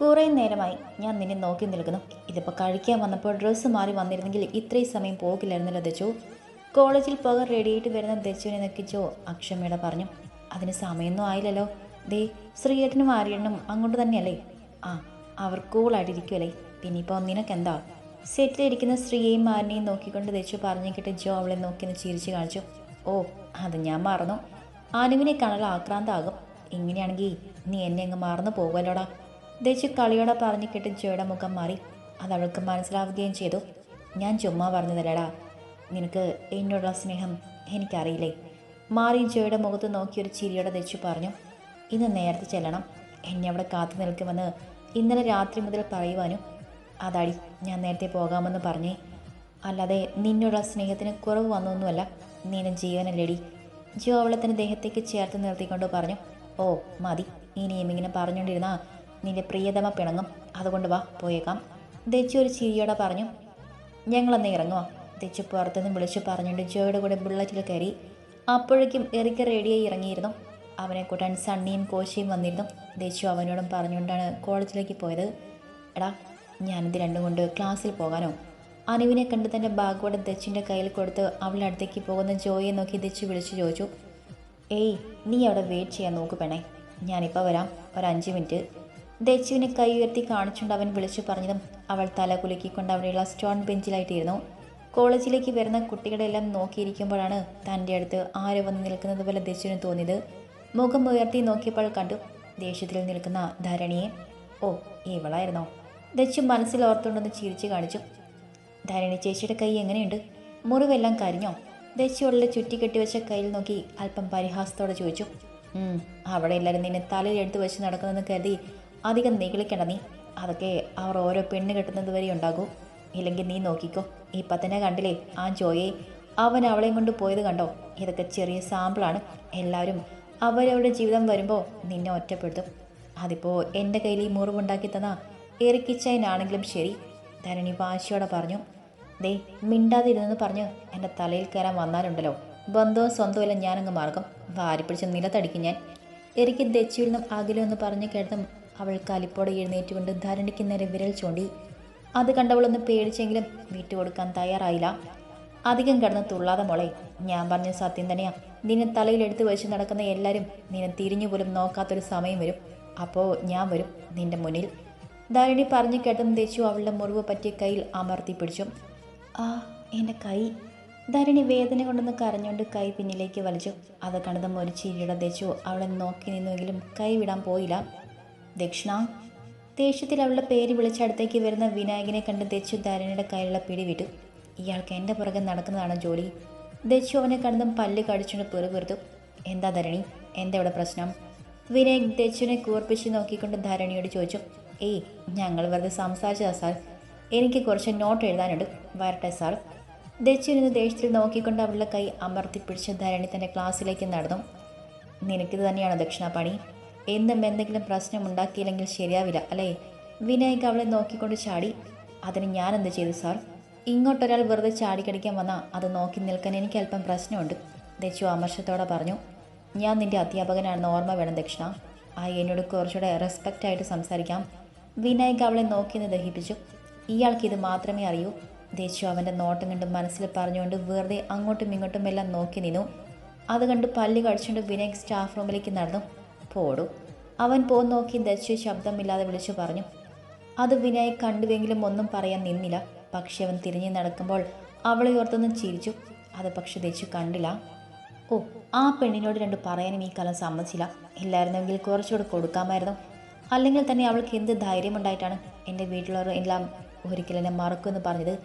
കുറേ നേരമായി ഞാൻ നിന്നെ നോക്കി നിൽക്കുന്നു. ഇതിപ്പോൾ കഴിക്കാൻ വന്നപ്പോൾ ഡ്രസ്സ് മാറി വന്നിരുന്നെങ്കിൽ ഇത്രയും സമയം പോകില്ലായിരുന്നല്ലോ ദച്ചു. കോളേജിൽ പോകാൻ റെഡിയായിട്ട് വരുന്ന ദച്ചുവിനെ നിൽക്കിച്ചോ അക്ഷമയുടെ പറഞ്ഞു. അതിന് സമയമൊന്നും ആയില്ലല്ലോ. ദേ ശ്രീയേട്ടനും ആര്യണ്ണനും അങ്ങോട്ട് തന്നെയല്ലേ? ആ അവർ കൂളായിട്ടിരിക്കുമല്ലേ പിന്നിപ്പോൾ നിനക്കെന്താ? സെറ്റിലിരിക്കുന്ന സ്ത്രീയെയും മാരനെയും നോക്കിക്കൊണ്ട് ദച്ചു പറഞ്ഞു കിട്ടി ജോ അവളെ നോക്കി ഒന്ന് ചിരിച്ചു കാണിച്ചു. ഓ അത് ഞാൻ മറന്നു. ആനുവിനെ കാണാൻ ആക്രാന്താകും ഇങ്ങനെയാണെങ്കിൽ നീ എന്നെ അങ്ങ് മറന്നു പോകുമല്ലോടാ. ദച്ചു കളിയോടെ പറഞ്ഞു കേട്ട് ജോയുടെ മുഖം മാറി. അത് അവൾക്ക് മനസ്സിലാവുകയും ചെയ്തു. ഞാൻ ചുമ്മാ പറഞ്ഞതല്ലടാ. നിനക്ക് എന്നോടുള്ള സ്നേഹം എനിക്കറിയില്ലേ? മാറി ജോയുടെ മുഖത്ത് നോക്കി ഒരു ചിരിയോടെ ദേശു പറഞ്ഞു. ഇന്ന് നേരത്തെ ചെല്ലണം. എന്നെ അവിടെ കാത്തു നിൽക്കുമെന്ന് ഇന്നലെ രാത്രി മുതൽ പറയുവാനും. അതാടി ഞാൻ നേരത്തെ പോകാമെന്ന് പറഞ്ഞേ. അല്ലാതെ നിന്നോടുള്ള സ്നേഹത്തിന് കുറവ് വന്നൊന്നുമല്ല. നീന ജീവനല്ലേടി. ജോ അവളെ തന്നെ ദേഹത്തേക്ക് ചേർത്ത് നിർത്തിക്കൊണ്ട് പറഞ്ഞു. ഓ മതി. ഇനിയും ഇങ്ങനെ പറഞ്ഞുകൊണ്ടിരുന്നാ നിന്റെ പ്രിയതമ പിണങ്ങും. അതുകൊണ്ട് വാ പോയേക്കാം. ദച്ചു ഒരു ചിരിയോടെ പറഞ്ഞു ഞങ്ങളന്ന് ഇറങ്ങുക ദച്ചു പുറത്തുനിന്ന് വിളിച്ചു പറഞ്ഞുകൊണ്ട് ജോയുടെ കൂടെ ബുള്ളറ്റിൽ കയറി. അപ്പോഴേക്കും എറിക്ക് റെഡിയായി ഇറങ്ങിയിരുന്നു. അവനെ കൂട്ടാൻ സണ്ണിയും കോശിയും വന്നിരുന്നു. ദച്ചു അവനോടും പറഞ്ഞുകൊണ്ടാണ് കോളേജിലേക്ക് പോയത്. എടാ ഞാനിത് രണ്ടും കൊണ്ട് ക്ലാസ്സിൽ പോകാനോ? അനുവിനെ കണ്ട് തന്റെ ബാഗോടെ ദച്ചിന്റെ കയ്യിൽ കൊടുത്ത് അവളുടെ അടുത്തേക്ക് പോകുന്ന ജോയെ നോക്കി ദച്ചു വിളിച്ചു ചോദിച്ചു ഏയ് നീ അവിടെ വെയിറ്റ് ചെയ്യാൻ നോക്ക് പെണേ ഞാനിപ്പോൾ വരാം. ഒരു അഞ്ച് മിനിറ്റ്. ദച്ചുവിനെ കൈ ഉയർത്തി കാണിച്ചുകൊണ്ട് അവൻ വിളിച്ചു പറഞ്ഞതും അവൾ തല കുലുക്കിക്കൊണ്ട് അവിടെയുള്ള സ്റ്റോൺ ബെഞ്ചിലായിട്ടിരുന്നു കോളേജിലേക്ക് വരുന്ന കുട്ടികളെല്ലാം നോക്കിയിരിക്കുമ്പോഴാണ് തന്റെ അടുത്ത് ആരോ വന്ന് നിൽക്കുന്നത് പോലെ ദച്ചുവിന് തോന്നിയത്. മുഖം ഉയർത്തി നോക്കിയപ്പോൾ കണ്ടു ദേഷ്യത്തിൽ നിൽക്കുന്ന ധരണിയെ. ഓ ഇവളായിരുന്നോ? ദച്ചു മനസ്സിൽ ഓർത്തുകൊണ്ടൊന്ന് ചിരിച്ചു കാണിച്ചു. ധരണി ചേച്ചിയുടെ കൈ എങ്ങനെയുണ്ട്? മുറിവെല്ലാം കരിഞ്ഞോ? ദച്ചുവളുടെ ചുറ്റി കെട്ടിവെച്ച കയ്യിൽ നോക്കി അല്പം പരിഹാസത്തോടെ ചോദിച്ചു. "ഉം, അവിടെ എല്ലാവരും നിന്നെ തലയിൽ എടുത്തു വെച്ച് നടക്കുന്നെന്ന് കരുതി അധികം നിഗളിക്കണ്ട നീ. അതൊക്കെ അവർ ഓരോ പെണ്ണ് കെട്ടുന്നത് വരെ ഉണ്ടാകൂ. ഇല്ലെങ്കിൽ നീ നോക്കിക്കോ. ഇപ്പം തന്നെ കണ്ടില്ലേ ആ ജോയെ? അവൻ അവളെയും കൊണ്ട് പോയത് കണ്ടോ? ഇതൊക്കെ ചെറിയ സാമ്പിളാണ് എല്ലാവരും അവരവരുടെ ജീവിതം വരുമ്പോൾ നിന്നെ ഒറ്റപ്പെടുത്തും. അതിപ്പോൾ എന്റെ കയ്യിൽ ഈ മുറിവുണ്ടാക്കി തന്ന എറിക്കിച്ചതിനാണെങ്കിലും ശരി. ധരണി വാശിയോടെ പറഞ്ഞു. ദേ മിണ്ടാതിരുന്നെന്ന് പറഞ്ഞ് എന്റെ തലയിൽ കയറാൻ വന്നാലുണ്ടല്ലോ. ബന്ധവും സ്വന്തവുമില്ല ഞാനങ്ങ് മാർഗം. വാരിപ്പിടിച്ച് നിലത്തടിക്കും ഞാൻ. എനിക്ക് ദച്ചിയിൽ നിന്നും അകലെന്ന് പറഞ്ഞു കേട്ടതും അവൾ കലിപ്പോടെ എഴുന്നേറ്റുകൊണ്ട് ധരണിക്ക് നേരെ വിരൽ ചൂണ്ടി. അത് കണ്ടവളൊന്ന് പേടിച്ചെങ്കിലും വിട്ടുകൊടുക്കാൻ തയ്യാറായില്ല. അധികം കിടന്ന് തുള്ളാതെ മോളെ ഞാൻ പറഞ്ഞ സത്യം തന്നെയാ. നിന്നെ തലയിൽ എടുത്തു വെച്ച് നടക്കുന്ന എല്ലാവരും നിന്നെ തിരിഞ്ഞു പോലും നോക്കാത്തൊരു സമയം വരും. അപ്പോൾ ഞാൻ വരും നിന്റെ മുന്നിൽ. ധാരണി പറഞ്ഞു കേട്ടതും തെച്ചു അവളുടെ മുറിവ് പറ്റിയ കയ്യിൽ അമർത്തി പിടിച്ചു. ആ എന്റെ കൈ. ധരണി വേദന കൊണ്ടൊന്ന് കരഞ്ഞുകൊണ്ട് കൈ പിന്നിലേക്ക് വലിച്ചു. അത് കണ്ടതും ഒരു ചിരിയുടെ അവളെ നോക്കി നിന്നുവെങ്കിലും കൈ വിടാൻ പോയില്ല. ദക്ഷിണ. ദേഷ്യത്തിൽ അവളുടെ പേര് വിളിച്ചടുത്തേക്ക് വരുന്ന വിനായകനെ കണ്ട് ദച്ചു ധാരണയുടെ കയ്യിലുള്ള പിടി വിട്ടു. ഇയാൾക്ക് എന്റെ പുറകെ നടക്കുന്നതാണ് ജോലി? ദച്ചു അവനെ കണ്ടതും പല്ല് കടിച്ചുകൊണ്ട് പെറുപെറുത്തു എന്താ ധരണി? എന്താ ഇവിടെ പ്രശ്നം? വിനായക് ദച്ചുവിനെ കൂർപ്പിച്ച് നോക്കിക്കൊണ്ട് ധരണിയോട് ചോദിച്ചു. ഏയ് ഞങ്ങൾ വെറുതെ സംസാരിച്ചതാ സാർ. എനിക്ക് കുറച്ച് നോട്ട് എഴുതാനുണ്ട്. വരട്ടെ സാർ. ദച്ചുവിന് ദേഷ്യത്തിൽ നോക്കിക്കൊണ്ട് അവളുടെ കൈ അമർത്തി പിടിച്ച് ധരണി തന്റെ ക്ലാസ്സിലേക്ക് നടന്നു. നിനക്കിത് തന്നെയാണ് ദക്ഷിണാപണി എന്നും എന്തെങ്കിലും പ്രശ്നം ഉണ്ടാക്കിയില്ലെങ്കിൽ ശരിയാവില്ല അല്ലേ? വിനായക് അവളെ നോക്കിക്കൊണ്ട് ചാടി. അതിന് ഞാൻ എന്ത് ചെയ്തു സാർ? ഇങ്ങോട്ടൊരാൾ വെറുതെ ചാടിക്കടിക്കാൻ വന്നാൽ അത് നോക്കി നിൽക്കാൻ എനിക്ക് അല്പം പ്രശ്നമുണ്ട് ദക്ഷു അമർഷത്തോടെ പറഞ്ഞു. ഞാൻ നിന്റെ അധ്യാപകനാണെന്ന് ഓർമ്മ വേണം ദക്ഷിണ. ആ എന്നോട് കുറച്ചുകൂടെ റെസ്പെക്റ്റ് ആയിട്ട് സംസാരിക്കാം. വിനായക് അവളെ നോക്കി നിന്ന് ദഹിപ്പിച്ചു. ഇയാൾക്ക് ഇത് മാത്രമേ അറിയൂ ദേശു അവന്റെ നോട്ടം കണ്ട് മനസ്സിൽ പറഞ്ഞുകൊണ്ട് വെറുതെ അങ്ങോട്ടും ഇങ്ങോട്ടും എല്ലാം നോക്കി നിന്നു. അത് കണ്ട് പല്ല് കടിച്ചുകൊണ്ട് വിനായക് സ്റ്റാഫ് റൂമിലേക്ക് നടന്നു. പോടൂ. അവൻ പോന്ന് നോക്കി ദശു ശബ്ദമില്ലാതെ വിളിച്ചു പറഞ്ഞു. അത് വിനയ് കണ്ടുവെങ്കിലും ഒന്നും പറയാൻ നിന്നില്ല. പക്ഷെ അവൻ തിരിഞ്ഞു നടക്കുമ്പോൾ അവളെ ഓർത്തൊന്നും ചിരിച്ചു. അത് പക്ഷെ ദശു കണ്ടില്ല. ഓ ആ പെണ്ണിനോട് രണ്ട് പറയാനും ഈ കാലം സമ്മതിച്ചില്ല. ഇല്ലായിരുന്നെങ്കിൽ കുറച്ചുകൂടെ കൊടുക്കാമായിരുന്നു. അല്ലെങ്കിൽ തന്നെ അവൾക്ക് എന്ത് ധൈര്യമുണ്ടായിട്ടാണ് എന്റെ വീട്ടിലുള്ളവർ എല്ലാം ഒരിക്കലും എന്നെ മറക്കുമെന്ന് പറഞ്ഞത്?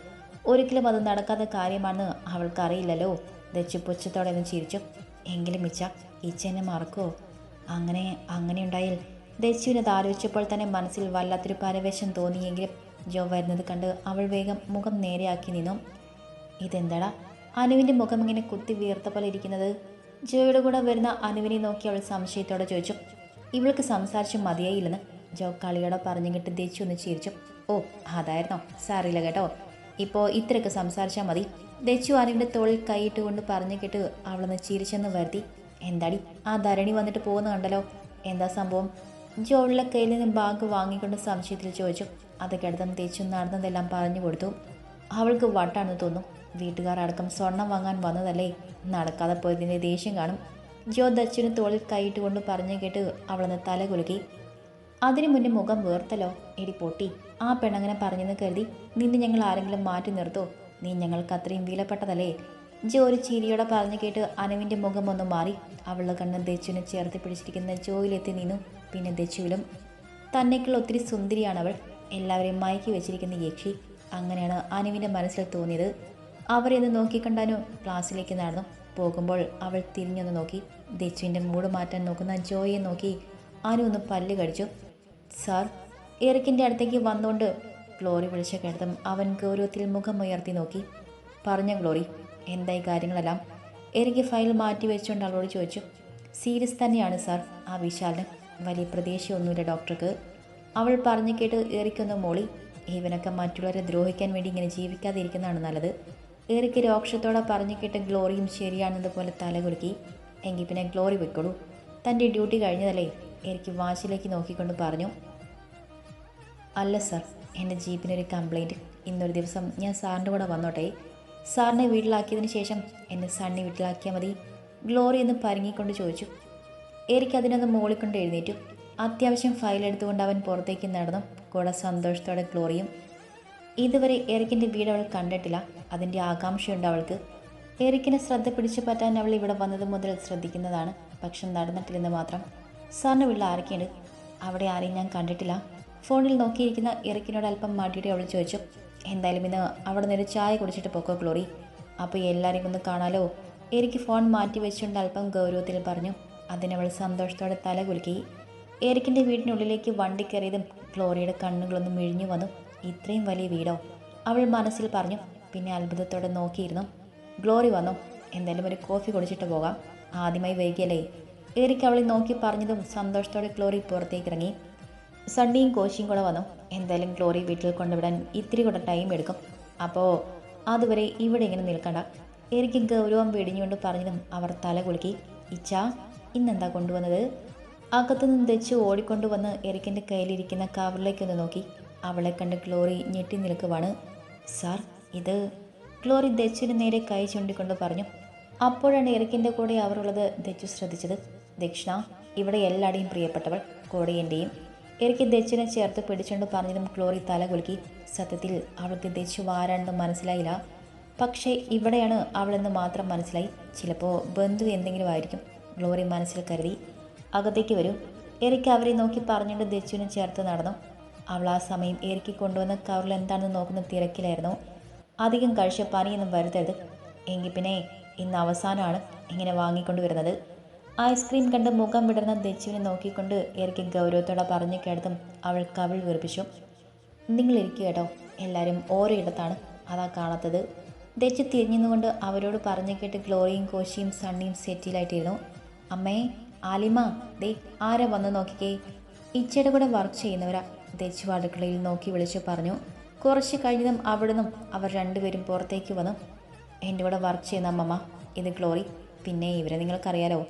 ഒരിക്കലും അത് നടക്കാത്ത കാര്യമാണെന്ന് അവൾക്കറിയില്ലല്ലോ. ദച്ചു പുച്ഛത്തോടെ ഒന്ന് ചിരിച്ചു. എങ്കിലും ഇച്ച ഇച്ച എന്നെ മറക്കുമോ അങ്ങനെ അങ്ങനെ ഉണ്ടായാൽ. ദച്ചുവിനത് ആലോചിച്ചപ്പോൾ തന്നെ മനസ്സിൽ വല്ലാത്തൊരു പരവേശം തോന്നിയെങ്കിലും ജോ വരുന്നത് കണ്ട് അവൾ വേഗം മുഖം നേരെയാക്കി നിന്നു. ഇതെന്താടാ? അനുവിന്റെ മുഖം ഇങ്ങനെ കുത്തി വീർത്ത പോലെ ഇരിക്കുന്നത്? ജോയുടെ കൂടെ വരുന്ന അനുവിനെ നോക്കി അവൾ സംശയത്തോടെ ചോദിച്ചു. ഇവൾക്ക് സംസാരിച്ച് മതിയായില്ലെന്ന്? ജോ കളിയോടെ പറഞ്ഞു കിട്ടി ദേച്ചു ഒന്ന് ചിരിച്ചു. ഓ അതായിരുന്നോ? സാറിയില്ല കേട്ടോ. ഇപ്പോൾ ഇത്രയൊക്കെ സംസാരിച്ചാൽ മതി. ദച്ചു അനുവിന്റെ തോളിൽ കൈയിട്ട് കൊണ്ട് പറഞ്ഞു കേട്ട് അവളൊന്ന് ചിരിച്ചെന്ന് വരുത്തി. എന്താടി ആ ധരണി വന്നിട്ട് പോകുന്ന കണ്ടല്ലോ? എന്താ സംഭവം? ജോളിലെ കയ്യിൽ നിന്ന് ബാഗ് വാങ്ങിക്കൊണ്ട് സംശയത്തിൽ ചോദിച്ചു. അത് കിടത്തം തേച്ചു നടന്നതെല്ലാം പറഞ്ഞു കൊടുത്തു. അവൾക്ക് വട്ടാണെന്ന് തോന്നും വീട്ടുകാർ അടക്കം സ്വർണം വാങ്ങാൻ വന്നതല്ലേ? നടക്കാതെ പോയതിന്റെ ദേഷ്യം കാണും. ജോ ദച്ചിന് തോളിൽ കൈയിട്ട് കൊണ്ട് പറഞ്ഞു കേട്ട് അവളൊന്ന് തല കുലുക്കി അതിനു മുന്നേ മുഖം വേർത്തല്ലോ എടി പൊട്ടി. ആ പെണ്ണങ്ങനെ പറഞ്ഞെന്ന് കരുതി. നിന്നെ ഞങ്ങൾ ആരെങ്കിലും മാറ്റി നിർത്തോ? നീ ഞങ്ങൾക്ക് അത്രയും വിലപ്പെട്ടതല്ലേ? ജോ ഒരു ചിരിയോടെ പറഞ്ഞു കേട്ട് അനുവിന്റെ മുഖം ഒന്ന് മാറി. അവളുടെ കണ്ണ് ദച്ചുവിനെ ചേർത്ത് പിടിച്ചിരിക്കുന്ന ജോയിലെത്തി നിന്നു. പിന്നെ ദച്ചുവിലും തന്നേക്കുള്ള ഒത്തിരി സുന്ദരിയാണ് അവൾ എല്ലാവരെയും മയക്കി വെച്ചിരിക്കുന്ന യക്ഷി. അങ്ങനെയാണ് അനുവിന്റെ മനസ്സിൽ തോന്നിയത്. അവരെന്ന് നോക്കിക്കണ്ടാനോ ക്ലാസ്സിലേക്ക് നടന്നു. പോകുമ്പോൾ അവൾ തിരിഞ്ഞൊന്ന് നോക്കി. ദച്ചുവിന്റെ മൂട് മാറ്റാൻ നോക്കുന്ന ജോയെ നോക്കി. അനു ഒന്ന് പല്ല് കടിച്ചു. സാർ എറിക്കിന്റെ അടുത്തേക്ക് വന്നുകൊണ്ട് ഗ്ലോറി വിളിച്ച കേട്ടതും അവൻ ഗൗരവത്തിൽ മുഖം ഉയർത്തി നോക്കി. പറഞ്ഞ ഗ്ലോറി എന്തായി കാര്യങ്ങളെല്ലാം? എനിക്ക് ഫയൽ മാറ്റി വെച്ചുകൊണ്ട് അവളോട് ചോദിച്ചു. സീരിയസ് തന്നെയാണ് സാർ ആ വിശാലിന്. വലിയ പ്രതീക്ഷയൊന്നുമില്ല ഡോക്ടർക്ക്. അവൾ പറഞ്ഞു കേട്ട് ഏറിക്കൊന്ന് മോളി. ഇവനൊക്കെ മറ്റുള്ളവരെ ദ്രോഹിക്കാൻ വേണ്ടി ഇങ്ങനെ ജീവിക്കാതിരിക്കുന്നതാണ് നല്ലത്. ഏറിക്ക് രോക്ഷത്തോടെ പറഞ്ഞു കേട്ട് ഗ്ലോറിയും ശരിയാണെന്നതുപോലെ തലകുലുക്കി. എങ്കിൽ പിന്നെ ഗ്ലോറി വെക്കോളൂ. തന്റെ ഡ്യൂട്ടി കഴിഞ്ഞതല്ലേ? എനിക്ക് വാശിലേക്ക് നോക്കിക്കൊണ്ട് പറഞ്ഞു. അല്ല സാർ എന്റെ ജീപ്പിനൊരു കംപ്ലൈന്റ് ഇന്നൊരു ദിവസം ഞാൻ സാറിന്റെ കൂടെ വന്നോട്ടെ. സാറിനെ വീട്ടിലാക്കിയതിന് ശേഷം എന്നെ സണ്ണി വീട്ടിലാക്കിയാൽ മതി. ഗ്ലോറി എന്ന് പരങ്ങിക്കൊണ്ട് ചോദിച്ചു. എരിക്ക് അതിനൊന്ന് മോളിക്കൊണ്ട് എഴുന്നേറ്റു. അത്യാവശ്യം ഫയൽ എടുത്തുകൊണ്ട് അവൻ പുറത്തേക്ക് നടന്നു. കൂടെ സന്തോഷത്തോടെ ഗ്ലോറിയും ഇതുവരെ എറിക്കിന്റെ വീട് അവൾ കണ്ടിട്ടില്ല. അതിന്റെ ആകാംക്ഷയുണ്ട് അവൾക്ക്. എറിക്കിനെ ശ്രദ്ധ പിടിച്ചു പറ്റാൻ അവൾ ഇവിടെ വന്നത് മുതൽ ശ്രദ്ധിക്കുന്നതാണ്. പക്ഷെ നടന്നിട്ടില്ലെന്ന് മാത്രം. സാറിന്റെ വീട്ടിൽ ആരൊക്കെയുണ്ട്? അവിടെ ആരെയും ഞാൻ കണ്ടിട്ടില്ല. ഫോണിൽ നോക്കിയിരിക്കുന്ന എറിക്കിനോട് അല്പം മടിയുടെ അവൾ ചോദിച്ചു. എന്തായാലും ഇന്ന് അവിടെ നിന്ന് ഒരു ചായ കുടിച്ചിട്ട് പോക്കോ ഗ്ലോറി അപ്പോൾ എല്ലാവരെയും ഒന്ന് കാണാലോ. എരിക്ക് ഫോൺ മാറ്റി വെച്ചുകൊണ്ട് അല്പം ഗൗരവത്തിൽ പറഞ്ഞു. അതിനവൾ സന്തോഷത്തോടെ തല കുലുക്കി. എരിക്കിന്റെ വീടിനുള്ളിലേക്ക് വണ്ടി കയറിയതും ഗ്ലോറിയുടെ കണ്ണുകളൊന്നും മിഴിഞ്ഞു വന്നു. ഇത്രയും വലിയ വീടോ? അവൾ മനസ്സിൽ പറഞ്ഞു. പിന്നെ അത്ഭുതത്തോടെ നോക്കിയിരുന്നു. ഗ്ലോറി വന്നു. എന്തായാലും ഒരു കോഫി കുടിച്ചിട്ട് പോകാം. ആദ്യമായി വൈകിയല്ലേ. എരിക്ക് അവളെ നോക്കി പറഞ്ഞതും സന്തോഷത്തോടെ ഗ്ലോറി പുറത്തേക്ക് ഇറങ്ങി സണ്ണിയും കോശിയും കൂടെ വന്നു. എന്തായാലും ഗ്ലോറി വീട്ടിൽ കൊണ്ടുവിടാൻ ഇത്തിരി കൂടെ ടൈം എടുക്കും. അപ്പോൾ അതുവരെ ഇവിടെ ഇങ്ങനെ നിൽക്കണ്ട. എനിക്ക് ഗൗരവം വെടിഞ്ഞുകൊണ്ട് പറഞ്ഞതും അവർ തല കുലുക്കി. ഇച്ച ഇന്നെന്താ കൊണ്ടുവന്നത്? അകത്തു നിന്ന് തെച്ച് ഓടിക്കൊണ്ടുവന്ന് എറിക്കിന്റെ കയ്യിലിരിക്കുന്ന കവറിലേക്കൊന്ന് നോക്കി. അവളെ കണ്ട് ഗ്ലോറി ഞെട്ടി നിൽക്കുവാണ്. സാർ ഇത് ഗ്ലോറി ദച്ചുവിന് നേരെ കൈ ചൂണ്ടിക്കൊണ്ട് പറഞ്ഞു. അപ്പോഴാണ് എറിക്കിന്റെ കൂടെ അവരുള്ളത് ദച്ചു ശ്രദ്ധിച്ചത്. ദക്ഷിണ ഇവിടെ എല്ലാടെയും പ്രിയപ്പെട്ടവൾ കൂടെ എന്റെയും എനിക്ക് ദച്ചുവിനെ ചേർത്ത് പിടിച്ചുകൊണ്ട് പറഞ്ഞതും ക്ലോറി തല കുലുക്കി. സത്യത്തിൽ അവൾക്ക് ദച്ചു ആരാണെന്ന് മനസ്സിലായില്ല. പക്ഷേ ഇവിടെയാണ് അവളെന്ന് മാത്രം മനസ്സിലായി. ചിലപ്പോൾ ബന്ധു എന്തെങ്കിലും ആയിരിക്കും ഗ്ലോറി മനസ്സിൽ കരുതി. അകത്തേക്ക് വരൂ. എറിക്ക് അവരെ നോക്കി പറഞ്ഞുകൊണ്ട് ദച്ചുവിനെ ചേർത്ത് നടന്നു. അവൾ ആ സമയം എറിക്ക് കൊണ്ടുവന്ന കവറിൽ എന്താണെന്ന് നോക്കുന്ന തിരക്കിലായിരുന്നു. അധികം കഴിച്ച പനിയൊന്നും വരുത്തരുത്. എങ്കിൽ പിന്നെ ഇന്ന് അവസാനമാണ് ഇങ്ങനെ വാങ്ങിക്കൊണ്ട് വരുന്നത് ഐസ്ക്രീം കണ്ട് മുഖം വിടർന്ന ദച്ചുവിനെ നോക്കിക്കൊണ്ട് എറിക്ക് ഗൗരവത്തോടെ പറഞ്ഞു കേട്ടതും അവൾ കവിൾ വീർപ്പിച്ചു. നിങ്ങൾ ഇരിക്കുക കേട്ടോ. എല്ലാവരും ഓരോ ഇടത്താണ് അതാ കാണാത്തത്. ദച്ചു തിരിഞ്ഞുകൊണ്ട് അവരോട് പറഞ്ഞു കേട്ട് ഗ്ലോറിയും കോശിയും സണ്ണിയും സെറ്റിലായിട്ടിരുന്നു. അമ്മേ ആലിമ ദേ ആരെ വന്ന് നോക്കിക്കേ? ഇച്ചയുടെ കൂടെ വർക്ക് ചെയ്യുന്നവരാ. ദച്ചു അടുക്കളയിൽ നോക്കി വിളിച്ചു പറഞ്ഞു. കുറച്ച് കഴിഞ്ഞതും അവിടുന്നും അവർ രണ്ടുപേരും പുറത്തേക്ക് വന്നു. എന്റെ കൂടെ വർക്ക് ചെയ്യുന്ന അമ്മമ്മ ഇത് ഗ്ലോറി. പിന്നെ ഇവരെ നിങ്ങൾക്കറിയാലോ.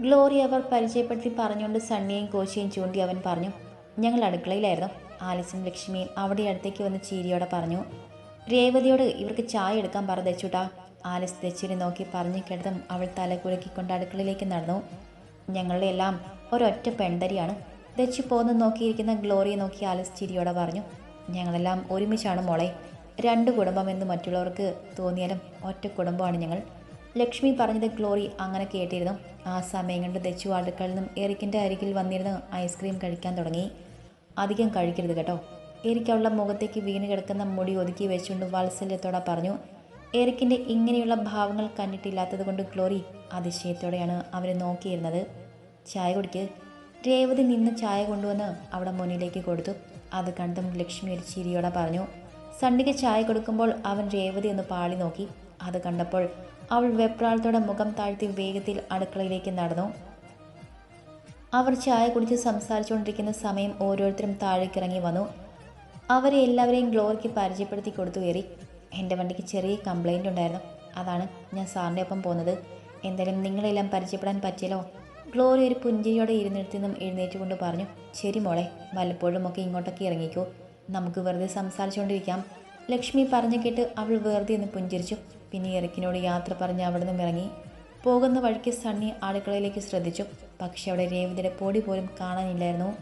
ഗ്ലോറി അവർ പരിചയപ്പെടുത്തി പറഞ്ഞുകൊണ്ട് സണ്ണിയെയും കോശിയും ചൂണ്ടി അവൻ പറഞ്ഞു ഞങ്ങൾ അടുക്കളയിലായിരുന്നു. ആലിസും ലക്ഷ്മിയും അവിടെ അടുത്തേക്ക് വന്ന് ചീരിയോടെ പറഞ്ഞു രേവതിയോട് ഇവർക്ക് ചായ എടുക്കാൻ പറ ദച്ചുട്ടാ. ആലിസ് ദച്ചിനെ നോക്കി പറഞ്ഞു കേട്ടതും അവൾ തല കുലുക്കിക്കൊണ്ട് അടുക്കളയിലേക്ക് നടന്നു. ഞങ്ങളുടെ എല്ലാം ഒരൊറ്റ പെൺതരിയാണ്. ദച്ചു പോന്ന് നോക്കിയിരിക്കുന്ന ഗ്ലോറിയെ നോക്കി ആലിസ് ചിരിയോടെ പറഞ്ഞു ഞങ്ങളെല്ലാം ഒരുമിച്ചാണ് മോളെ. രണ്ട് കുടുംബം എന്ന് മറ്റുള്ളവർക്ക് തോന്നിയാലും ഒറ്റ കുടുംബമാണ് ഞങ്ങൾ. ലക്ഷ്മി പറഞ്ഞത് ഗ്ലോറി അങ്ങനെ കേട്ടിരുന്നു. ആ സമയം കൊണ്ട് ദച്ചു അടുക്കളിൽ നിന്നും എറിക്കിന്റെ അരികിൽ വന്നിരുന്ന് ഐസ്ക്രീം കഴിക്കാൻ തുടങ്ങി. അധികം കഴിക്കരുത് കേട്ടോ. എരിക്കുള്ള മുഖത്തേക്ക് വീണ് കിടക്കുന്ന മുടി ഒതുക്കി വെച്ചുകൊണ്ട് വാത്സല്യത്തോടെ പറഞ്ഞു എറിക്കിന്റെ ഇങ്ങനെയുള്ള ഭാവങ്ങൾ കണ്ടിട്ടില്ലാത്തത് കൊണ്ട് ഗ്ലോറി അതിശയത്തോടെയാണ് അവരെ നോക്കിയിരുന്നത്. ചായ കുടിക്ക്. രേവതി നിന്ന് ചായ കൊണ്ടുവന്ന് അവിടെ മുന്നിലേക്ക് കൊടുത്തു. അത് കണ്ടും ലക്ഷ്മി ഒരു ചിരിയോടെ പറഞ്ഞു സണ്ണിക്ക് ചായ കൊടുക്കുമ്പോൾ അവൻ രേവതി ഒന്ന് പാളി നോക്കി. അത് കണ്ടപ്പോൾ അവൾ വെപ്രാളത്തോടെ മുഖം താഴ്ത്തി വേഗത്തിൽ അടുക്കളയിലേക്ക് നടന്നു. അവർ ചായ കുടിച്ച് സംസാരിച്ചുകൊണ്ടിരിക്കുന്ന സമയം ഓരോരുത്തരും താഴേക്കിറങ്ങി വന്നു. അവരെ എല്ലാവരെയും ഗ്ലോറിക്ക് പരിചയപ്പെടുത്തി കൊടുത്തു കയറി. എന്റെ വണ്ടിക്ക് ചെറിയ കംപ്ലൈന്റ് ഉണ്ടായിരുന്നു. അതാണ് ഞാൻ സാറിന്റെ ഒപ്പം പോകുന്നത്. എന്തായാലും നിങ്ങളെല്ലാം പരിചയപ്പെടാൻ പറ്റിയല്ലോ? ഗ്ലോറി ഒരു പുഞ്ചിരിയോടെ ഇരുന്നിടത്തു നിന്നും എഴുന്നേറ്റ് കൊണ്ട് പറഞ്ഞു ശരി മോളെ വല്ലപ്പോഴും ഒക്കെ ഇങ്ങോട്ടൊക്കെ ഇറങ്ങിക്കോ. നമുക്ക് വെറുതെ സംസാരിച്ചുകൊണ്ടിരിക്കാം. ലക്ഷ്മി പറഞ്ഞു കേട്ട് അവൾ വെറുതെ ഒന്ന് പുഞ്ചിരിച്ചു. പിന്നെ ഇറക്കിനോട് യാത്ര പറഞ്ഞ് അവിടെ നിന്നും ഇറങ്ങി. പോകുന്ന വഴിക്ക് സണ്ണി അടുക്കളയിലേക്ക് ശ്രദ്ധിച്ചു. പക്ഷെ അവിടെ രേവതിയുടെ പൊടി പോലും കാണാനില്ലായിരുന്നു.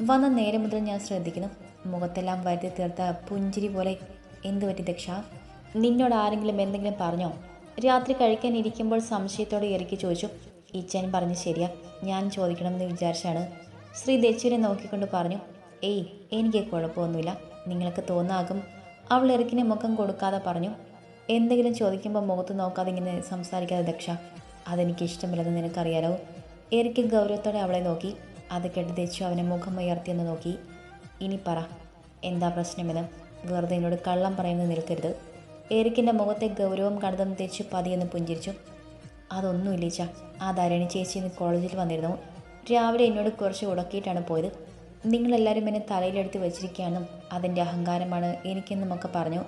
വന്ന നേരം മുതൽ ഞാൻ ശ്രദ്ധിക്കുന്നു. മുഖത്തെല്ലാം വരുത്തി തീർത്ത പുഞ്ചിരി പോലെ. എന്തു പറ്റി ദക്ഷ? നിന്നോട് ആരെങ്കിലും എന്തെങ്കിലും പറഞ്ഞോ? രാത്രി കഴിക്കാൻ ഇരിക്കുമ്പോൾ സംശയത്തോടെ ഇറക്കി ചോദിച്ചു. ഇച്ചൻ പറഞ്ഞു ശരിയാ ഞാൻ ചോദിക്കണം എന്ന് വിചാരിച്ചാണ്. ശ്രീ ദച്ചുവിനെ നോക്കിക്കൊണ്ട് പറഞ്ഞു ഏയ് എനിക്ക് കുഴപ്പമൊന്നുമില്ല. നിങ്ങൾക്ക് തോന്നാകും. അവൾ ഇറക്കിന് മുഖം കൊടുക്കാതെ പറഞ്ഞു എന്തെങ്കിലും ചോദിക്കുമ്പോൾ മുഖത്ത് നോക്കാതെ ഇങ്ങനെ സംസാരിക്കാതെ ദക്ഷ അതെനിക്ക് ഇഷ്ടമില്ലെന്ന് നിനക്കറിയാലോ? എനിക്ക് ഗൗരവത്തോടെ അവളെ നോക്കി അത് കേട്ട് തെച്ചു അവനെ മുഖം ഉയർത്തിയെന്ന് നോക്കി. ഇനി പറ എന്താ പ്രശ്നമെന്ന്? വെറുതെ എന്നോട് കള്ളം പറയുന്നത് നിൽക്കരുത്. എറിക്കിന്റെ മുഖത്തെ ഗൗരവം കണ്ടതും തെച്ചു പതിയെന്ന് പുഞ്ചിരിച്ചു. അതൊന്നുമില്ല ചേച്ച ആ ധാരണി ചേച്ചി ഇന്ന് കോളേജിൽ വന്നിരുന്നു. രാവിലെ എന്നോട് കുറച്ച് ഉടക്കിയിട്ടാണ് പോയത്. നിങ്ങളെല്ലാവരും എന്നെ തലയിലെടുത്ത് വെച്ചിരിക്കുകയാണെന്നും അതിന്റെ അഹങ്കാരമാണ് എനിക്കെന്നുമൊക്കെ പറഞ്ഞു.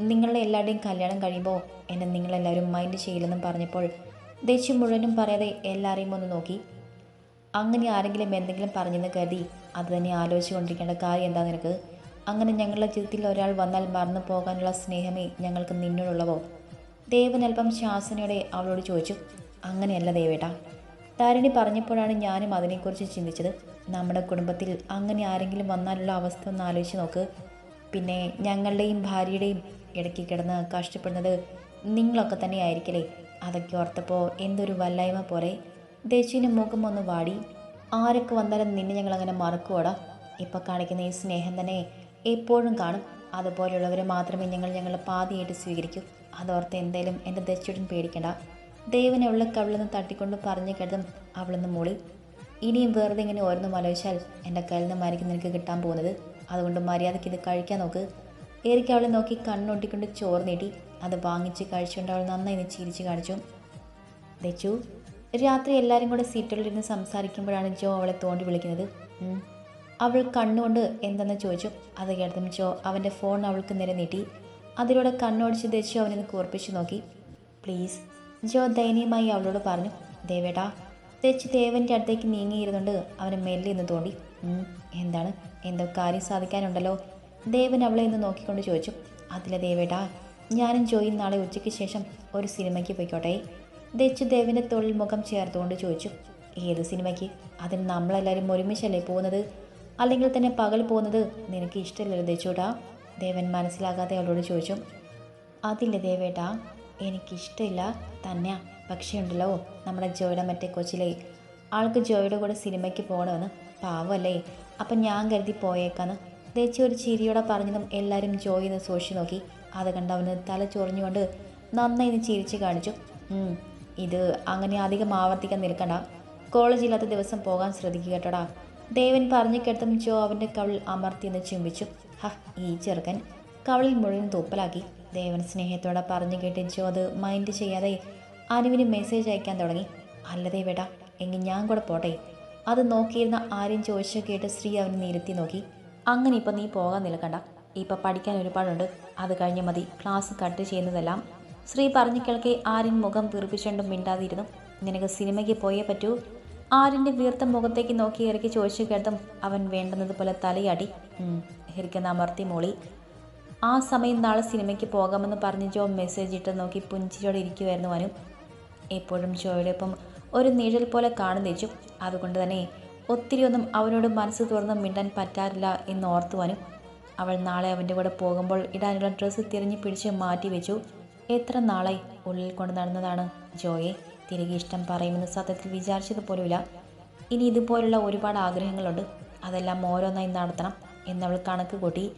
നിങ്ങളുടെ എല്ലാവരുടെയും കല്യാണം കഴിയുമ്പോൾ എന്നെ നിങ്ങളെല്ലാവരും മൈൻഡ് ചെയ്യില്ലെന്നും പറഞ്ഞപ്പോൾ ദേഷ്യം മുഴുവനും പറയാതെ എല്ലാവരെയും ഒന്ന് നോക്കി. അങ്ങനെ ആരെങ്കിലും എന്തെങ്കിലും പറഞ്ഞെന്ന് കരുതി അത് തന്നെ ആലോചിച്ചുകൊണ്ടിരിക്കേണ്ട കാര്യം എന്താ നിനക്ക്? അങ്ങനെ ഞങ്ങളുടെ ജീവിതത്തിൽ ഒരാൾ വന്നാൽ മറന്നു പോകാനുള്ള സ്നേഹമേ ഞങ്ങൾക്ക് നിന്നോടുള്ളവോ? ദേവൻ അല്പം ശാസനയോടെ അവളോട് ചോദിച്ചു. അങ്ങനെയല്ല ദേവേട്ടാ. താരിണി പറഞ്ഞപ്പോഴാണ് ഞാനും അതിനെക്കുറിച്ച് ചിന്തിച്ചത്. നമ്മുടെ കുടുംബത്തിൽ അങ്ങനെ ആരെങ്കിലും വന്നാലുള്ള അവസ്ഥ ഒന്ന് ആലോചിച്ച് നോക്ക്. പിന്നെ ഞങ്ങളുടെയും ഭാര്യയുടെയും ഇടയ്ക്ക് കിടന്ന് കഷ്ടപ്പെടുന്നത് നിങ്ങളൊക്കെ തന്നെ ആയിരിക്കില്ലേ അതൊക്കെ ഓർത്തപ്പോൾ എന്തൊരു വല്ലായ്മ പോലെ ദേശീന് മുഖം ഒന്ന് വാടി. ആരൊക്കെ വന്നാലും നിന്നെ ഞങ്ങൾ അങ്ങനെ മറക്കുവോടാ? ഇപ്പം കാണിക്കുന്ന ഈ സ്നേഹം തന്നെ എപ്പോഴും കാണും. അതുപോലെയുള്ളവരെ മാത്രമേ ഞങ്ങൾ ഞങ്ങൾ പാതിയായിട്ട് സ്വീകരിക്കൂ. അതോർത്ത് എന്തേലും എന്റെ ദച്ചുടൻ പേടിക്കണ്ട. ദൈവനെ ഉള്ള കവിളെന്ന് തട്ടിക്കൊണ്ട് പറഞ്ഞു കേട്ടതും അവളൊന്ന് മൂളി. ഇനിയും വെറുതെ ഇങ്ങനെ ഓരോന്നും ആലോചിച്ചാൽ എന്റെ കയ്യിൽ നിന്നുമായിരിക്കും നിനക്ക് കിട്ടാൻ പോകുന്നത്. അതുകൊണ്ട് മര്യാദയ്ക്ക് ഇത് കഴിക്കാൻ നോക്ക്. ഏറിക്ക് അവളെ നോക്കി കണ്ണൊട്ടിക്കൊണ്ട് ചോറ് നീട്ടി. അത് വാങ്ങിച്ച് കഴിച്ചുകൊണ്ട് അവൾ നന്നായി ചിരിച്ചു കാണിച്ചു. ദച്ചു രാത്രി എല്ലാവരും കൂടെ സീറ്റുകളിലിരുന്ന് സംസാരിക്കുമ്പോഴാണ് ജോ അവളെ തോണ്ടി വിളിക്കുന്നത്. അവൾ കണ്ണുകൊണ്ട് എന്തെന്ന് ചോദിച്ചു. അത് കേട്ടതും ജോ അവന്റെ ഫോൺ അവൾക്ക് നേരെ നീട്ടി. അതിലൂടെ കണ്ണോടിച്ച് ദച്ചു അവനെ കൂർപ്പിച്ചു നോക്കി. പ്ലീസ് ജോ ദയനീയമായി അവളോട് പറഞ്ഞു. ദേവേട്ടാ ദച്ചു ദേവന്റെ അടുത്തേക്ക് നീങ്ങിയിരുന്നുകൊണ്ട് അവനെ മെല്ലെ ഒന്ന് തോണ്ടി. എന്താണ്? എന്തോ കാര്യം സാധിക്കാനുണ്ടല്ലോ. ദേവൻ അവളെ ഒന്ന് നോക്കിക്കൊണ്ട് ചോദിച്ചു അതിലെ ദേവേട്ടാ ഞാനും ജോയി നാളെ ഉച്ചയ്ക്ക് ശേഷം ഒരു സിനിമയ്ക്ക് പോയിക്കോട്ടെ? ദച്ചു ദേവിന്റെ തൊഴിൽ മുഖം ചേർത്തുകൊണ്ട് ചോദിച്ചു ഏത് സിനിമയ്ക്ക്? അതിന് നമ്മളെല്ലാവരും ഒരുമിച്ചല്ലേ പോകുന്നത്? അല്ലെങ്കിൽ തന്നെ പകൽ പോകുന്നത് നിനക്ക് ഇഷ്ടമില്ലല്ലോ ദച്ചൂട്ടാ? ദേവൻ മനസ്സിലാകാതെ അവളോട് ചോദിച്ചു അതില്ല ദേവേട്ടാ എനിക്കിഷ്ടമില്ല തന്നെ പക്ഷേ ഉണ്ടല്ലോ നമ്മുടെ ജോയുടെ മറ്റേ കൊച്ചിലെ ആൾക്ക് ജോയുടെ കൂടെ സിനിമയ്ക്ക് പോകണമെന്ന് പാവമല്ലേ അപ്പം ഞാൻ കരുതി പോയേക്കാന്ന് ദേച്ചി ഒരു ചിരിയോടെ പറഞ്ഞതും എല്ലാവരും ജോയിന്ന് സൂക്ഷിച്ചു നോക്കി. അത് കണ്ട് അവന് തല ചൊറിഞ്ഞുകൊണ്ട് നന്നായി ഒന്ന് ചിരിച്ച് കാണിച്ചു. "ഉം, ഇത് അങ്ങനെ അധികം ആവർത്തിക്കാൻ നിൽക്കണ്ട. കോളേജ് ഇല്ലാത്ത ദിവസം പോകാൻ ശ്രദ്ധിക്കുക കേട്ടോടാ. ദേവൻ പറഞ്ഞു കേട്ടും ജോ അവന്റെ കവിൾ അമർത്തിയെന്ന് ചുംബിച്ചു ഹ ഈ ചെറുക്കൻ കവളിൽ മുഴുവൻ തൂപ്പലാക്കി. ദേവൻ സ്നേഹത്തോടെ പറഞ്ഞു കേട്ട് ജോ അത് മൈൻഡ് ചെയ്യാതെ അനുവിന് മെസ്സേജ് അയക്കാൻ തുടങ്ങി. അല്ലതേ വേടാ എങ്കിൽ ഞാൻ കൂടെ പോട്ടെ. അത് നോക്കിയിരുന്ന ആരും ചോദിച്ചു കേട്ട് ശ്രീ അവനെ നിരത്തി നോക്കി. അങ്ങനെ ഇപ്പം നീ പോകാൻ നിൽക്കണ്ട. ഇപ്പം പഠിക്കാൻ ഒരുപാടുണ്ട്. അത് കഴിഞ്ഞ് മതി. ക്ലാസ് കട്ട് ചെയ്യുന്നതെല്ലാം. ശ്രീ പറഞ്ഞു കേൾക്കെ ആര്യൻ മുഖം വീർപ്പിച്ചുകൊണ്ടും മിണ്ടാതിരുന്നു. നിനക്ക് സിനിമയ്ക്ക് പോയേ പറ്റൂ. ആര്യന്റെ വീർത്ത മുഖത്തേക്ക് നോക്കി ഇറക്കി ചോദിച്ചു കേട്ടതും അവൻ വേണ്ടുന്നതുപോലെ തലയാടി. ഇരിക്കുന്ന അമർത്തി മോളി. ആ സമയം നാളെ സിനിമയ്ക്ക് പോകാമെന്ന് പറഞ്ഞ് ജോ മെസ്സേജ് ഇട്ട് നോക്കി പുഞ്ചിരിയോടെ ഇരിക്കുമായിരുന്നു അവനും എപ്പോഴും ജോയുടെ ഒപ്പം ഒരു നിഴൽ പോലെ കാണുന്നേച്ചു അതുകൊണ്ട് തന്നെ ഒത്തിരി ഒന്നും അവനോട് മനസ്സ് തുറന്ന് മിണ്ടാൻ പറ്റാറില്ല എന്ന് ഓർത്തുവാനും അവൾ നാളെ അവന്റെ കൂടെ പോകുമ്പോൾ ഇടാനുള്ള ഡ്രസ്സ് തിരിഞ്ഞ് പിടിച്ച് മാറ്റി വെച്ചു. എത്ര നാളായി ഉള്ളിൽ കൊണ്ട് നടന്നതാണ് ജോയെ? തിരികെ ഇഷ്ടം പറയുമെന്ന് സത്യത്തിൽ വിചാരിച്ചത് പോലുമില്ല ഇനി ഇതുപോലുള്ള ഒരുപാട് ആഗ്രഹങ്ങളുണ്ട്. അതെല്ലാം ഓരോന്നായി നടത്തണം എന്നവൾ കണക്ക് കൂട്ടി.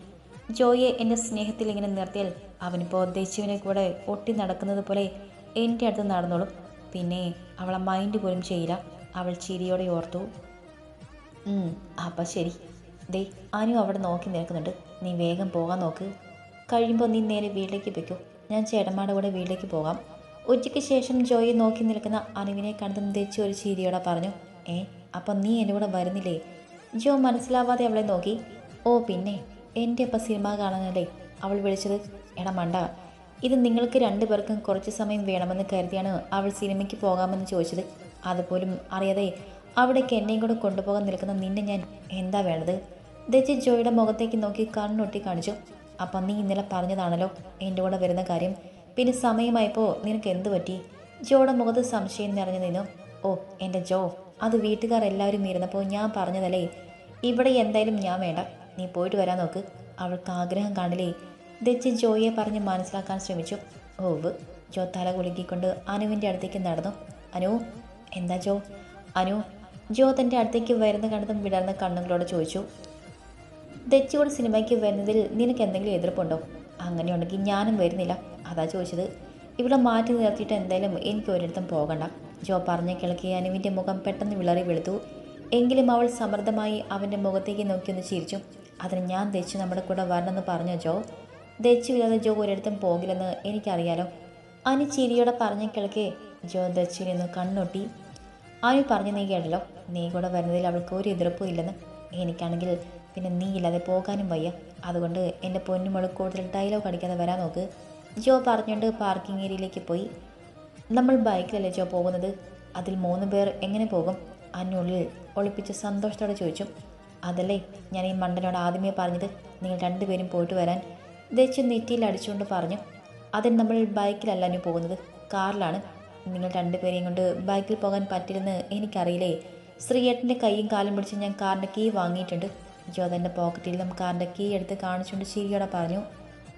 ജോയെ എന്റെ സ്നേഹത്തിൽ ഇങ്ങനെ നിർത്തിയാൽ അവനിപ്പോൾ ദേശുവിനെ കൂടെ ഒട്ടി നടക്കുന്നത് പോലെ എന്റെ അടുത്ത് നടന്നോളും. പിന്നെ അവളെ മൈൻഡ് പോലും ചെയ്യില്ല. അവൾ ചിരിയോടെ ഓർത്തു. അപ്പം ശരി. ദേ അനു അവിടെ നോക്കി നിൽക്കുന്നുണ്ട്. നീ വേഗം പോകാൻ നോക്ക്. കഴിയുമ്പോൾ നീ നേരെ വീട്ടിലേക്ക് പൊയ്ക്കോ. ഞാൻ ചേട്ടന്മാരുടെ കൂടെ വീട്ടിലേക്ക് പോകാം. ഉച്ചയ്ക്ക് ശേഷം ജോയി നോക്കി നിൽക്കുന്ന അനുവിനെ കണ്ടതും തെച്ച് ഒരു ചിരിയോടെ പറഞ്ഞു ഏ അപ്പം നീ എന്റെ കൂടെ വരുന്നില്ലേ? ജോ മനസ്സിലാവാതെ അവളെ നോക്കി. ഓ പിന്നെ. എന്റെ അപ്പം സിനിമ കാണാനല്ലേ? അവൾ വിളിച്ചത്. എടാ മണ്ട. ഇത് നിങ്ങൾക്ക് രണ്ടുപേർക്കും കുറച്ച് സമയം വേണമെന്ന് കരുതിയാണ് അവൾ സിനിമയ്ക്ക് പോകാമെന്ന് ചോദിച്ചത്. അതുപോലും അറിയാതെ അവിടേക്ക് എന്നെയും കൂടെ കൊണ്ടുപോകാൻ നിൽക്കുന്ന നിന്നെ ഞാൻ എന്താ വേണ്ടത്? ദജി ജോയുടെ മുഖത്തേക്ക് നോക്കി കണ്ണൊട്ടി കാണിച്ചു. അപ്പം നീ ഇന്നലെ പറഞ്ഞതാണല്ലോ എന്റെ കൂടെ വരുന്ന കാര്യം. പിന്നെ സമയമായപ്പോൾ നിനക്ക് എന്ത് പറ്റി? ജോയുടെ മുഖത്ത് സംശയം നിറഞ്ഞു നിന്നു. ഓ എന്റെ ജോ അത് വീട്ടുകാർ എല്ലാവരും ഇരുന്നപ്പോൾ ഞാൻ പറഞ്ഞതല്ലേ? ഇവിടെ എന്തായാലും ഞാൻ വേണ്ട. നീ പോയിട്ട് വരാൻ നോക്ക്. അവൾക്ക് ആഗ്രഹം കാണില്ലേ? ദജി ജോയെ പറഞ്ഞ് മനസ്സിലാക്കാൻ ശ്രമിച്ചു. ഓവ് ജോ തല കുലുക്കിക്കൊണ്ട് അനുവിന്റെ അടുത്തേക്ക് നടന്നു. അനു എന്താ ജോ? അനു ജോ തന്റെ അടുത്തേക്ക് വരുന്ന കണ്ടതും വിടർന്ന കണ്ണുകളോട് ചോദിച്ചു ദച്ചുകൂടെ സിനിമയ്ക്ക് വരുന്നതിൽ നിനക്ക് എന്തെങ്കിലും എതിർപ്പുണ്ടോ? അങ്ങനെയുണ്ടെങ്കിൽ ഞാനും വരുന്നില്ല. അതാ ചോദിച്ചത്. ഇവിടെ മാറ്റി നിർത്തിയിട്ട് എന്തായാലും എനിക്ക് ഒരിടത്തും പോകണ്ട. ജോ പറഞ്ഞ കിളക്കി അനുവിന്റെ മുഖം പെട്ടെന്ന് വിളറി വെളുത്തു. എങ്കിലും അവൾ സമൃദ്ധമായി അവന്റെ മുഖത്തേക്ക് നോക്കിയൊന്ന് ചിരിച്ചു. അതിന് ഞാൻ ദച്ചു നമ്മുടെ കൂടെ വരണമെന്ന് പറഞ്ഞ ജോ? ദച്ചു ഇല്ലാതെ ജോ ഒരിടത്തും പോകില്ലെന്ന് എനിക്കറിയാലോ. അനു ചിരിയോടെ പറഞ്ഞ കിളക്കെ ജോ ദച്ചു നിന്ന് കണ്ണൊട്ടി. അനു പറഞ്ഞു നീ കേട്ടല്ലോ. നീ കൂടെ വരുന്നതിൽ അവൾക്ക് ഒരു എതിർപ്പും ഇല്ലെന്ന്. എനിക്കാണെങ്കിൽ പിന്നെ നീ ഇല്ലാതെ പോകാനും വയ്യ. അതുകൊണ്ട് എന്റെ പൊന്നുമോൾ കൂടുതൽ ഡയലോഗ് അടിക്കാതെ വരാൻ നോക്ക്. ജോ പറഞ്ഞുകൊണ്ട് പാർക്കിംഗ് ഏരിയയിലേക്ക് പോയി. നമ്മൾ ബൈക്കിലല്ലേ ജോ പോകുന്നത്? അതിൽ മൂന്ന് പേർ എങ്ങനെ പോകും? അന്നുള്ളിൽ ഒളിപ്പിച്ച് സന്തോഷത്തോടെ ചോദിച്ചു. അതല്ലേ ഞാൻ ഈ മണ്ടനോട് ആദ്യമേ പറഞ്ഞത്. നിങ്ങൾ രണ്ടുപേരും പോയിട്ട് വരാൻ. ദേശം നെറ്റിയിൽ അടിച്ചുകൊണ്ട് പറഞ്ഞു. അതിന് നമ്മൾ ബൈക്കിലല്ല അനു പോകുന്നത്. കാറിലാണ്. നിങ്ങൾ രണ്ടുപേരെയും കൊണ്ട് ബൈക്കിൽ പോകാൻ പറ്റില്ലെന്ന് എനിക്കറിയില്ലേ? ശ്രീയേട്ടന്റെ കൈയും കാലും പിടിച്ച് ഞാൻ കാറിന്റെ കീ വാങ്ങിയിട്ടുണ്ട്. അതെന്റെ പോക്കറ്റിൽ നിന്നും കാറിന്റെ കീ എടുത്ത് കാണിച്ചുകൊണ്ട് ചിരിയോടെ പറഞ്ഞു.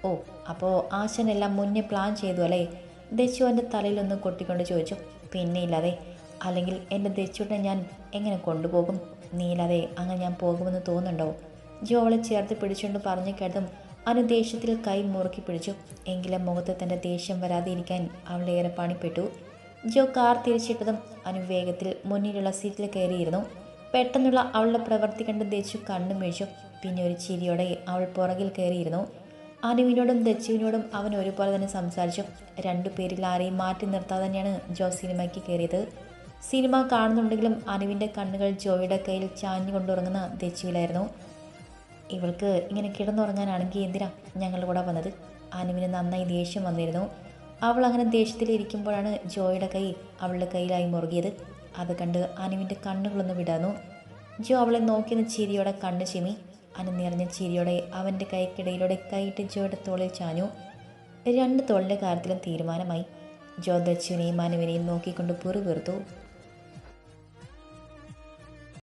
ഓ അപ്പോൾ ആശനെല്ലാം മുന്നേ പ്ലാൻ ചെയ്തു അല്ലേ? ദച്ചു എന്റെ തലയിലൊന്ന് കൊട്ടിക്കൊണ്ട് ചോദിച്ചു. പിന്നെ ഇല്ലാതെ. അല്ലെങ്കിൽ എന്റെ ദച്ചുവിനെ ഞാൻ എങ്ങനെ കൊണ്ടുപോകും? നീ ഇല്ലാതെ അങ്ങനെ ഞാൻ പോകുമെന്ന് തോന്നുന്നുണ്ടോ? ജോ അവളെ ചേർത്ത് പിടിച്ചുകൊണ്ട് പറഞ്ഞു കേട്ടതും അനു ദേഷ്യത്തിൽ കൈ മുറുക്കി പിടിച്ചു. എങ്കിലും മുഖത്ത് തന്റെ ദേഷ്യം വരാതെ ഇരിക്കാൻ അവളേറെ പണിപ്പെട്ടു. ജോ കാർ തിരിച്ചിട്ടതും അനു വേഗത്തിൽ മുന്നിലുള്ള സീറ്റിൽ കയറിയിരുന്നു. പെട്ടെന്നുള്ള അവളുടെ പ്രവൃത്തി കണ്ട് ദച്ചു കണ്ണും വീഴ്ചു പിന്നെ ഒരു ചിരിയോടെ അവൾ പുറകിൽ കയറിയിരുന്നു. അനുവിനോടും ദച്ചുവിനോടും അവൻ ഒരുപോലെ തന്നെ സംസാരിച്ചു. രണ്ടു പേരിൽ ആരെയും മാറ്റി നിർത്താതെ തന്നെയാണ് ജോ സിനിമയ്ക്ക് കയറിയത്. സിനിമ കാണുന്നുണ്ടെങ്കിലും അനുവിന്റെ കണ്ണുകൾ ജോയുടെ കയ്യിൽ ചാഞ്ഞു കൊണ്ടുറങ്ങുന്ന ദച്ചുവിലായിരുന്നു. ഇവൾക്ക് ഇങ്ങനെ കിടന്നുറങ്ങാനാണെങ്കിൽ എന്തിനാ ഞങ്ങളുടെ കൂടെ വന്നത്? അനുവിന് നന്നായി ദേഷ്യം വന്നിരുന്നു. അവൾ അങ്ങനെ ദേഷ്യത്തിലിരിക്കുമ്പോഴാണ് ജോയുടെ കൈ അവളുടെ കയ്യിലായി മുറുകിയത്. അത് കണ്ട് അനുവിന്റെ കണ്ണുകളൊന്ന് വിടാന്നു ജോ അവളെ നോക്കിയെന്ന് ചിരിയോടെ കണ്ണ് ചിമി അനു നിറഞ്ഞ ചിരിയോടെ അവന്റെ കൈക്കിടയിലൂടെ കൈയിട്ട് ജോയുടെ തോളിൽ ചാഞ്ഞു. രണ്ട് തോളിന്റെ കാര്യത്തിലും തീരുമാനമായി. ജോ ദച്ചുവിനെയും അനുവിനെയും നോക്കിക്കൊണ്ട് പുറു വെറുത്തു